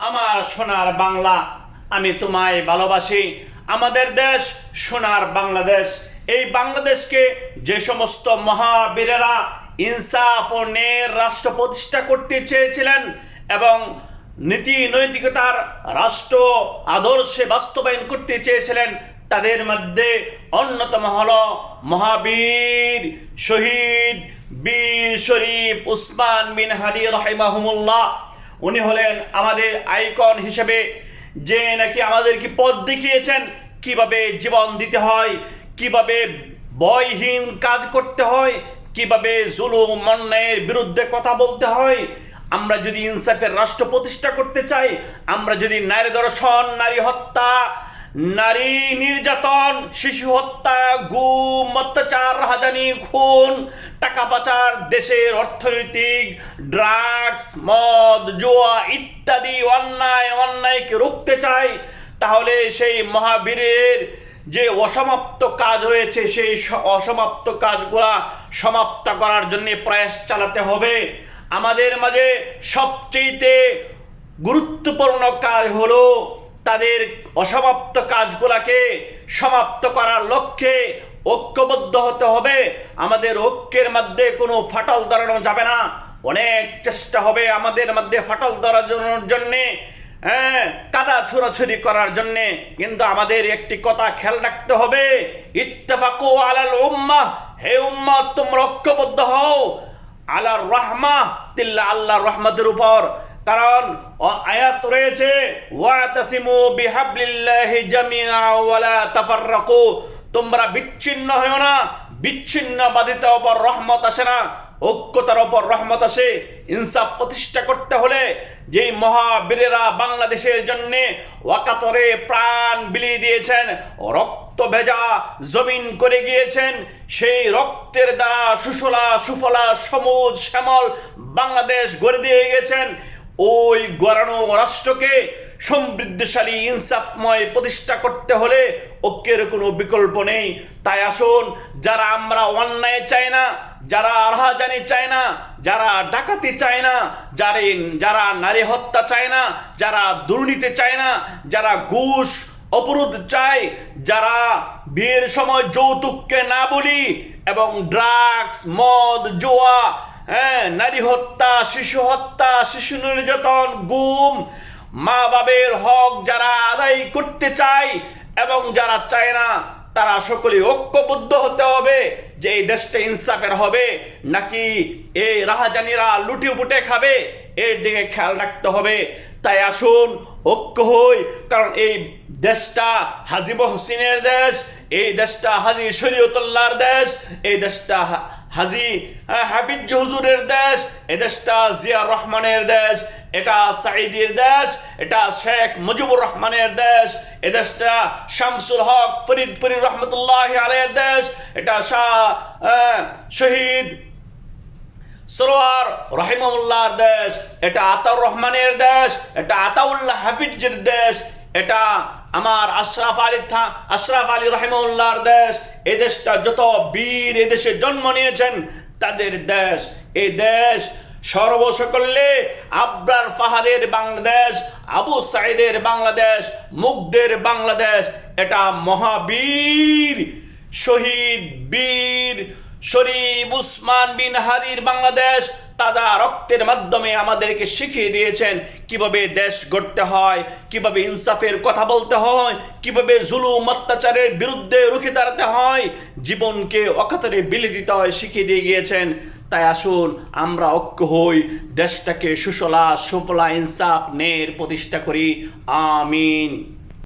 আমার সোনার বাংলা, আমি তোমায় ভালোবাসি। আমাদের দেশ সোনার বাংলাদেশ। এই বাংলাদেশকে যে সমস্ত মহাবীরেরা ইনসাফ ও ন্যায়ের রাষ্ট্র প্রতিষ্ঠা করতে চেয়েছিলেন এবং নীতি নৈতিকতার রাষ্ট্র আদর্শে বাস্তবায়ন করতে চেয়েছিলেন, তাদের মধ্যে অন্যতম হল মহাবীর শহীদ বীর শরীফ উসমান বিন হাদি রহিমাহুমুল্লাহ। উনি হলেন আমাদের আইকন হিসেবে যে নাকি আমাদেরকে পথ দেখিয়েছেন, কীভাবে জীবন দিতে হয়, কীভাবে ভয়হীন কাজ করতে হয়, কীভাবে জুলুম, অন্যায়ের বিরুদ্ধে কথা বলতে হয়। আমরা যদি ইনসাফের রাষ্ট্র প্রতিষ্ঠা করতে চাই, আমরা যদি নারী দর্শন, নারী হত্যা নারী নির্যাতন, শিশু হত্যা, গুম, অত্যাচার রাহাজানি খুন, টাকা পাচার, দেশের অর্থনৈতিক ড্রাগস মদ, জোয়া ইত্যাদি অন্যায়, অন্যায়কে রুখতে চাই, তাহলে সেই মহাবীরের যে অসমাপ্ত কাজ রয়েছে, সেই অসমাপ্ত কাজগুলা সমাপ্ত করার জন্য প্রয়াস চালাতে হবে। আমাদের মাঝে সবচেয়েতে গুরুত্বপূর্ণ কাজ হলো তাদের অসমাপ্ত কাজগুলাকে সমাপ্ত করার লক্ষ্যে ঐক্যবদ্ধ হতে হবে। আমাদের ঐক্যের মধ্যে কোনো ফাটল ধরানো যাবে না। অনেক চেষ্টা হবে আমাদের মধ্যে ফাটল ধরানোর জন্যে হ্যাঁ কাদা ছুরাছুরি করার জন্যে। কিন্তু আমাদের একটি কথা খেয়াল রাখতে হবে, ইত্তেফাকু আলাল উম্মাহ। হে উম্মাহ, তোমরা ঐক্যবদ্ধ হও। আলার রহমা তিল্লা আল্লাহর রহমতের উপর। কারণ আয়াত রয়েছে, ওয়াতাসিমু বিহাবলিল্লাহি জামিআ ওয়ালা তাফাররাকু। তোমরা বিচ্ছিন্ন হও না, বিচ্ছিন্ন বাধিত উপর রহমত আসে না, ঐক্যতার ওপর রহমত আসে। ইনসাফ প্রতিষ্ঠা করতে হলে যেই মহাবীরেরা বাংলাদেশের জন্য ওয়াকাতরে প্রাণ বিলিয়ে দিয়েছেন, রক্ত ভেজা জমিন করে গিয়েছেন, সেই রক্তের দ্বারা সুশলা সুফলা সমুজ শ্যামল বাংলাদেশ গড়ে দিয়ে গেছেন ওই গড়ানো রাষ্ট্রকে সমৃদ্ধিশালী, ইনসাফময় প্রতিষ্ঠা করতে হলে ঐক্যের কোনো বিকল্প নেই। তাই আসুন, যারা আমরা অন্যায় চাই না, যারা রাহাজানি চায় না, যারা ডাকাতি চায় না, যারা যারা নারী হত্যা চায় না, যারা দুর্নীতি চায় না, যারা ঘুষ, অপরাধ চায়, যারা বিয়ের সময় যৌতুককে না বলি এবং ড্রাগস, মদ, জোয়া হ্যাঁ নারী হত্যা, শিশু হত্যা, শিশু নির্যাতন, গুম মা বাবের হক যারা আদায় করতে চায় এবং যারা চায় না, তারা সকলে ঐক্যবদ্ধ হতে হবে যে এই দেশটা ইনসাফের হবে, নাকি এই রাহাজানিরা লুটি পুটে খাবে, এর দিকে খেয়াল রাখতে হবে। তাই আসুন, ঐক্য হই, কারণ এই দেশটা হাজিব হোসেনের দেশ, এই দেশটা হাজি শরীয়তুল্লাহর দেশ, এই দেশটা হাজি আহ, হাফিজ হুজুরের দেশ এই দেশটা জিয়া রহমানের দেশ এটা সাইদির দেশ এটা শেখ মুজিবুর রহমানের দেশ এ দেশটা শামসুল হক ফরিদপুরি রহমতুল্লাহ আলের দেশ এটা শাহ আহ, শহীদ সরোয়ার রহিমউল্লাহর দেশ এটা আতাউর রহমানের দেশ এটা আতাউল্লাহ হাফিজের দেশ এটা আমার আশরাফ আলী আশরাফ আলী রহিমউল্লাহর দেশ এই দেশটা যত বীর এদেশে জন্ম নিয়েছেন, তাদের দেশ, এ দেশ সর্বসকলে আব্রার ফাহাদের বাংলাদেশ, আবু সাইদের বাংলাদেশ মুগ্ধের বাংলাদেশ, এটা মহাবীর, শহীদ বীর, শরীফ উসমান বিন হাদির বাংলাদেশ তাজা রক্তের মাধ্যমে আমাদেরকে শিখিয়ে দিয়েছেন কীভাবে দেশ গড়তে হয়, কীভাবে ইনসাফের কথা বলতে হয়, কীভাবে জুলুম অত্যাচারের বিরুদ্ধে রুখে দাঁড়াতে হয়, জীবনকে অকাতরে বিলে দিতে হয়, শিখিয়ে দিয়ে গিয়েছেন। তাই আসুন আমরা ঐক্য হই, দেশটাকে সুশলা, সুফলা, ইনসাফ নের প্রতিষ্ঠা করি। আমিন।